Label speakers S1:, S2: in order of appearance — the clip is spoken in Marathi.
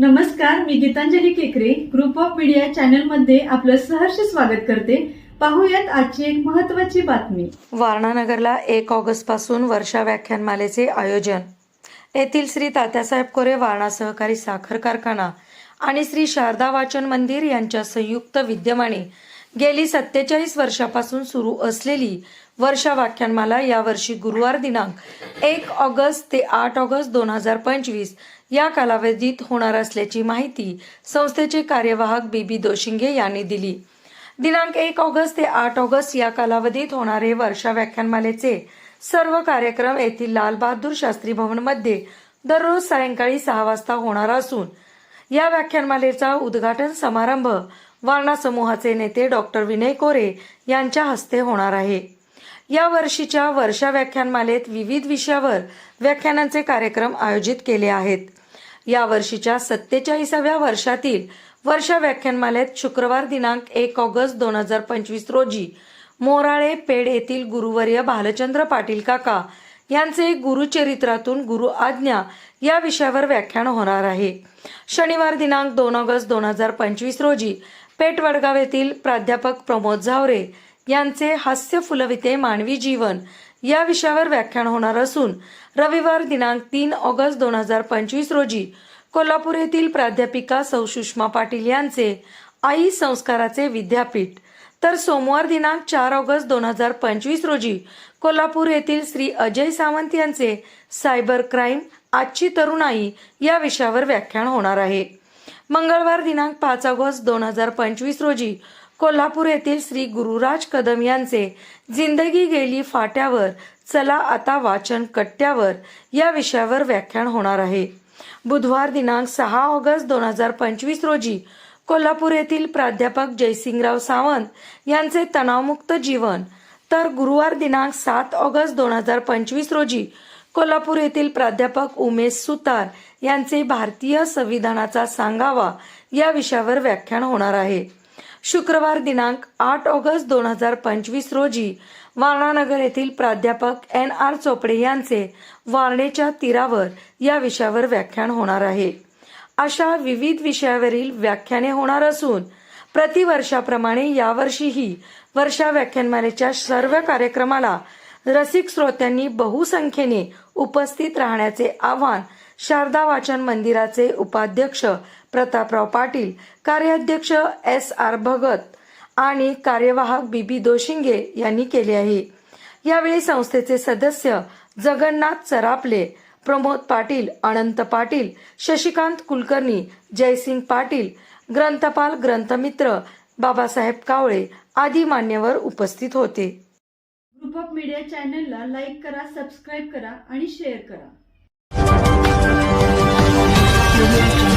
S1: नमस्कार मी गीतांजली केकरे. ग्रुप ऑफ मीडिया चॅनलमध्ये आपलं सहर्ष स्वागत करते. पाहूयात आजची एक महत्वाची बातमी.
S2: वारणानगरला एक ऑगस्टपासून वर्षा व्याख्यानमालेचे आयोजन. येथील श्री तात्यासाहेब कोरे वारणा सहकारी साखर कारखाना आणि श्री शारदा वाचन मंदिर यांच्या संयुक्त विद्यमाने गेली सत्तेचाळीस वर्षापासून सुरू असलेली वर्षा व्याख्यानमाला यावर्षी गुरुवार दिनांक एक ऑगस्ट ते आठ ऑगस्ट दोन हजार पंचवीस या कालावधीत होणार असल्याची माहिती संस्थेचे कार्यवाहक बीबी दोशिंगे यांनी दिली. दिनांक एक ऑगस्ट ते आठ ऑगस्ट या कालावधीत होणारे वर्षा व्याख्यानमालेचे सर्व कार्यक्रम येथील लालबहादूर शास्त्री भवनमध्ये दररोज सायंकाळी सहा वाजता होणार असून या व्याख्यानमालेचा उद्घाटन समारंभ वारणा समूहाचे नेते डॉक्टर विनय कोरे यांच्या हस्ते होणार आहे. या वर्षीच्या वर्षा व्याख्यानमालेत विविध विषयावर व्याख्यानांचे कार्यक्रम आयोजित केले आहेत. या वर्षीच्या सत्तेचाळीसाव्या वर्षातील वर्षा व्याख्यानमालेत शुक्रवार दिनांक एक ऑगस्ट दोन हजार पंचवीस रोजी मोराळे पेड येथील गुरुवर्य भालचंद्र पाटील काका यांचे गुरुचरित्रातून गुरु आज्ञा या विषयावर व्याख्यान होणार आहे. शनिवार दिनांक दोन ऑगस्ट दोन हजार पंचवीस रोजी पेठ वडगाव येथील प्राध्यापक प्रमोद झावरे यांचे हास्य फुलविते मानवी जीवन. या विषयावर व्याख्यान होणार असून रविवार दिनांक तीन ऑगस्ट दोन हजार पंचवीस रोजी कोल्हापूर येथील प्राध्यापिका सौ सुषमा पाटील यांचे आई संस्काराचे विद्यापीठ. तर सोमवार दिनांक चार ऑगस्ट दोन हजार पंचवीस रोजी कोल्हापूर येथील श्री अजय सावंत यांचे सायबर क्राईम आजची तरुणाई या विषयावर व्याख्यान होणार आहे. मंगळवार दिनांक पाच ऑगस्ट दोन हजार पंचवीस रोजी कोल्हापूर येथील श्री गुरुराज कदम यांचे जिंदगी गेली फाट्यावर चला आता वाचन कट्ट्यावर या विषयावर व्याख्यान होणार आहे. बुधवार दिनांक सहा ऑगस्ट दोन हजार पंचवीस रोजी कोल्हापूर येथील प्राध्यापक जयसिंगराव सावंत यांचे तणावमुक्त जीवन तर गुरुवार दिनांक सात ऑगस्ट दोन हजार पंचवीस रोजी कोल्हापूर येथील प्राध्यापक उमेश सुतार यांचे भारतीय संविधानाचा सांगावा या विषयावर व्याख्यान होणार आहे. शुक्रवार दिनांक आठ ऑगस्ट दोन हजार पंचवीस रोजी वारणानगर येथील प्राध्यापक एन आर चोपडे यांचे वारणेच्या तीरावर या विषयावर व्याख्यान होणार आहे. अशा विविध विषयावरील व्याख्याने होणार असून प्रतिवर्षाप्रमाणे यावर्षीही वर्षा व्याख्यानमालेच्या सर्व कार्यक्रमाला रसिक श्रोत्यांनी बहुसंख्येने उपस्थित राहण्याचे आवाहन शारदा वाचन मंदिराचे उपाध्यक्ष प्रतापराव पाटील कार्याध्यक्ष एस आर भगत आणि कार्यवाहक बीबी दोशिंगे यांनी केले आहे. यावेळी संस्थेचे सदस्य जगन्नाथ सरापले प्रमोद पाटील अनंत पाटील शशिकांत कुलकर्णी जयसिंग पाटील ग्रंथपाल ग्रंथमित्र बाबासाहेब कावळे आदी मान्यवर उपस्थित होते.
S1: ग्रुप ऑफ मीडिया चॅनलला लाईक करा सबस्क्राईब करा आणि शेअर करा. America.